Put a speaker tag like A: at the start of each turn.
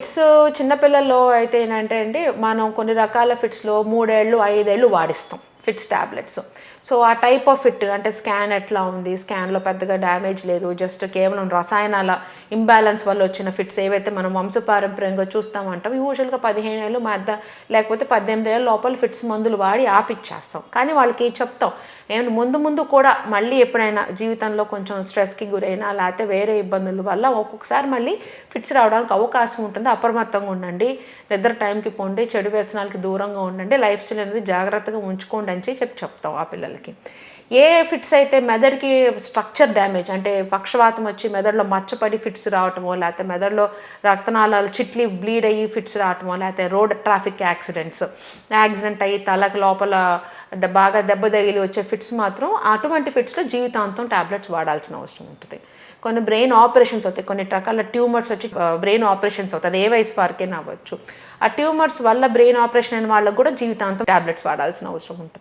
A: Fits చిన్నపిల్లల్లో అయితే ఏంటంటే అండి మనం కొన్ని రకాల ఫిట్స్లో మూడేళ్ళు ఐదేళ్ళు వాడిస్తాం. ఫిట్స్ ట్యాబ్లెట్స్ సో ఆ టైప్ ఆఫ్ ఫిట్ అంటే స్కాన్ ఎట్లా ఉంది? స్కాన్లో పెద్దగా డ్యామేజ్ లేదు. జస్ట్ కేవలం రసాయనాల ఇంబ్యాలెన్స్ వల్ల వచ్చిన ఫిట్స్ ఏవైతే మనం వంశపారంపర్యంగా చూస్తామంటాం యూజువల్గా పదిహేను ఏళ్ళు మధ్య లేకపోతే పద్దెనిమిది ఏళ్ళ లోపల ఫిట్స్ మందులు వాడి ఆపిచ్చేస్తాం. కానీ వాళ్ళకి చెప్తాం? ఏమంటే ముందు ముందు కూడా మళ్ళీ ఎప్పుడైనా జీవితంలో కొంచెం స్ట్రెస్కి గురైనా లేకపోతే వేరే ఇబ్బందుల వల్ల ఒక్కొక్కసారి మళ్ళీ ఫిట్స్ రావడానికి అవకాశం ఉంటుంది. అప్రమత్తంగా ఉండండి. నిద్ర టైంకి పోండి. చెడు వ్యసనాలకి దూరంగా ఉండండి. లైఫ్ స్టైల్ అనేది జాగ్రత్తగా ఉంచుకోండి. అని చెప్పి చెప్తాం ఆ పిల్లలకి. ఏ ఫిట్స్ అయితే మెదడుకి స్ట్రక్చర్ డ్యామేజ్ అంటే పక్షవాతం వచ్చి మెదడులో మచ్చపడి ఫిట్స్ రావటమో లేకపోతే మెదడులో రక్తనాళాలు చిట్లి బ్లీడ్ అయ్యి ఫిట్స్ రావటమో లేకపోతే రోడ్ ట్రాఫిక్ యాక్సిడెంట్స్ యాక్సిడెంట్ అయ్యి తలకు లోపల బాగా దెబ్బ తగిలి వచ్చే ఫిట్స్ మాత్రం అటువంటి ఫిట్స్లో జీవితాంతం ట్యాబ్లెట్స్ వాడాల్సిన అవసరం ఉంటుంది. కొన్ని బ్రెయిన్ ఆపరేషన్స్ అవుతాయి కొన్ని రకాల ట్యూమర్స్ వచ్చి బ్రెయిన్ ఆపరేషన్స్ అవుతాయి అది ఏ వయసు వారికైనా అవ్వచ్చు. ఆ ట్యూమర్స్ వల్ల బ్రెయిన్ ఆపరేషన్ అయిన వాళ్ళకు కూడా జీవితాంతం ట్యాబ్లెట్స్ వాడాల్సిన అవసరం ఉంటుంది.